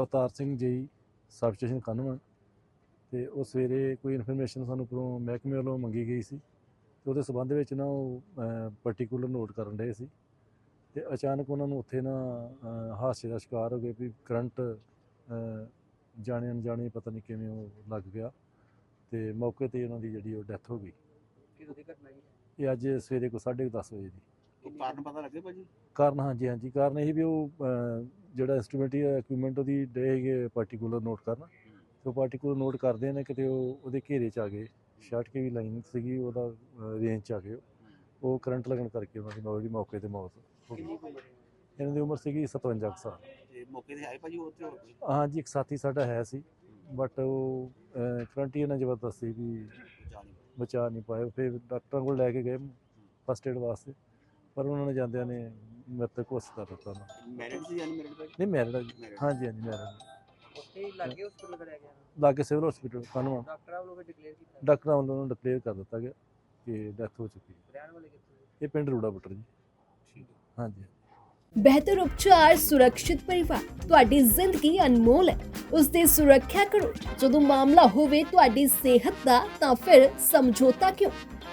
Avtar Singh ji sub station ਕਨਵਨ ਤੇ ਉਹ ਸਵੇਰੇ ਕੋਈ ਇਨਫੋਰਮੇਸ਼ਨ ਸਾਨੂੰ ਉੱਪਰੋਂ ਮਹਿਕਮੇ ਵੱਲੋਂ ਮੰਗੀ ਗਈ ਸੀ ਤੇ ਉਹਦੇ ਸਬੰਧ ਵਿੱਚ ਨਾ ਉਹ ਪਾਰਟਿਕੂਲਰ ਨੋਟ ਕਰਨ ਰਹੇ ਸੀ ਤੇ ਅਚਾਨਕ ਉਹਨਾਂ ਨੂੰ ਉੱਥੇ ਨਾ ਹਾਦਸੇ ਦਾ ਸ਼ਿਕਾਰ ਹੋ ਗਏ ਵੀ ਕਰੰਟ ਜਾਣੇ ਅਣਜਾਣੇ ਪਤਾ ਨਹੀਂ ਕਿਵੇਂ ਉਹ ਲੱਗ ਗਿਆ ਤੇ ਮੌਕੇ ਤੇ ਉਹਨਾਂ ਦੀ ਜਿਹੜੀ ਉਹ ਡੈਥ ਹੋ ਗਈ। ਇਹ ਅੱਜ ਸਵੇਰੇ ਕੋ 10:30 ਵਜੇ ਦੀ। ਕਾਰਨ ਪਤਾ ਲੱਗੇ ਭਾਜੀ? ਕਾਰਨ ਹਾਂਜੀ ਹਾਂਜੀ ਕਾਰਨ ਇਹ ਵੀ ਉਹ ਜਿਹੜਾ ਇੰਸਟਰੂਮੈਂਟ ਹੈ ਇਕਵਿਪਮੈਂਟ ਉਹਦੀ ਡੇ ਹੈਗੇ ਪਾਰਟਿਕੂਲਰ ਨੋਟ ਕਰਨ। ਤੇ ਉਹ ਪਾਰਟਿਕੂਲਰ ਨੋਟ ਕਰਦੇ ਨੇ ਕਿਤੇ ਉਹ ਉਹਦੇ ਘੇਰੇ ਚ ਆ ਗਏ ਸ਼ਾਰਟ ਕੇ ਵੀ ਲਾਈਨ ਸੀਗੀ ਉਹਦਾ ਰੇਂਜ ਚ ਆ ਗਏ ਉਹ। ਕਰੰਟ ਲੱਗਣ ਕਰਕੇ ਉਹਨਾਂ ਦੀ ਮੌ- ਜਿਹੜੀ ਮੌਕੇ ਤੇ ਮੌਤ ਹੋ ਗਈ। ਇਹਨਾਂ ਦੀ ਉਮਰ ਸੀਗੀ 57 ਕੁ ਸਾਲ। ਤੇ ਮੌਕੇ ਤੇ ਆਏ ਭਾਜੀ ਹੋਰ ਕੋਈ? ਹਾਂਜੀ ਇੱਕ ਸਾਥੀ ਸਾਡਾ ਹੈ ਸੀ ਬਟ ਉਹ ਕਰੰਟ ਹੀ ਇਹਨਾਂ ਜ਼ਬਰਦਸਤ ਸੀ ਵੀ ਬਚਾ ਨਹੀਂ ਪਾਏ ਫਿਰ ਡਾਕਟਰਾਂ ਕੋਲ ਲੈ ਕੇ ਗਏ ਫਸਟ ਏਡ ਵਾਸਤੇ। ਪਰ ਉਹਨਾਂ ਨੇ ਜਾਂਦਿਆਂ ਨੇ ਮ੍ਰਿਤਕ ਘੋਸ਼ਿਤ ਕਰ ਦਿੱਤਾ ਉਹਨਾਂ ਮੈਰਿਡ ਸੀ ਜਾਨੀ ਮੈਰਿਡ ਭਾਜੀ ਨਹੀਂ ਮੈਰਿਡ ਹੈ ਜੀ। Married। ਹਾਂਜੀ ਹਾਂਜੀ ਮੈਰਿਡ ਉੱਥੇ ਹੀ ਲੱਗੇ ਹਸਪੀਟਲ ਕਰਿਆ ਗਿਆ ਲਾਗੇ ਸਿਵਲ ਹਸਪੀਟਲ ਕਨਵਾ ਡਾਕਟਰਾਂ ਵੱਲੋਂ ਡਿਕਲੇਅਰ ਕੀਤਾ ਡਾਕਟਰਾਂ ਵੱਲੋਂ ਉਹਨੂੰ ਡਿਕਲੇਅਰ ਕਰ ਦਿੱਤਾ ਗਿਆ ਕਿ ਡੈਥ ਹੋ ਚੁੱਕੀ ਹੈ। ਰਹਿਣ ਵਾਲੇ ਕਿੱਥੋਂ ਦੇ? ਇਹ ਪਿੰਡ ਰੂੜਾ ਬੁੱਟਰ ਜੀ। ਠੀਕ ਹਾਂਜੀ। ਬਿਹਤਰ ਉਪਚਾਰ ਸੁਰੱਖਿਅਤ ਪਰਿਵਾਰ ਤੁਹਾਡੀ ਜ਼ਿੰਦਗੀ ਅਨਮੋਲ ਹੈ। ਉਸ ਦੀ ਸੁਰੱਖਿਆ ਕਰੋ। ਜਦੋਂ ਮਾਮਲਾ ਹੋਵੇ ਤੁਹਾਡੀ ਸਿਹਤ ਦਾ ਤਾਂ ਫਿਰ ਸਮਝੌਤਾ ਕਿਉਂ?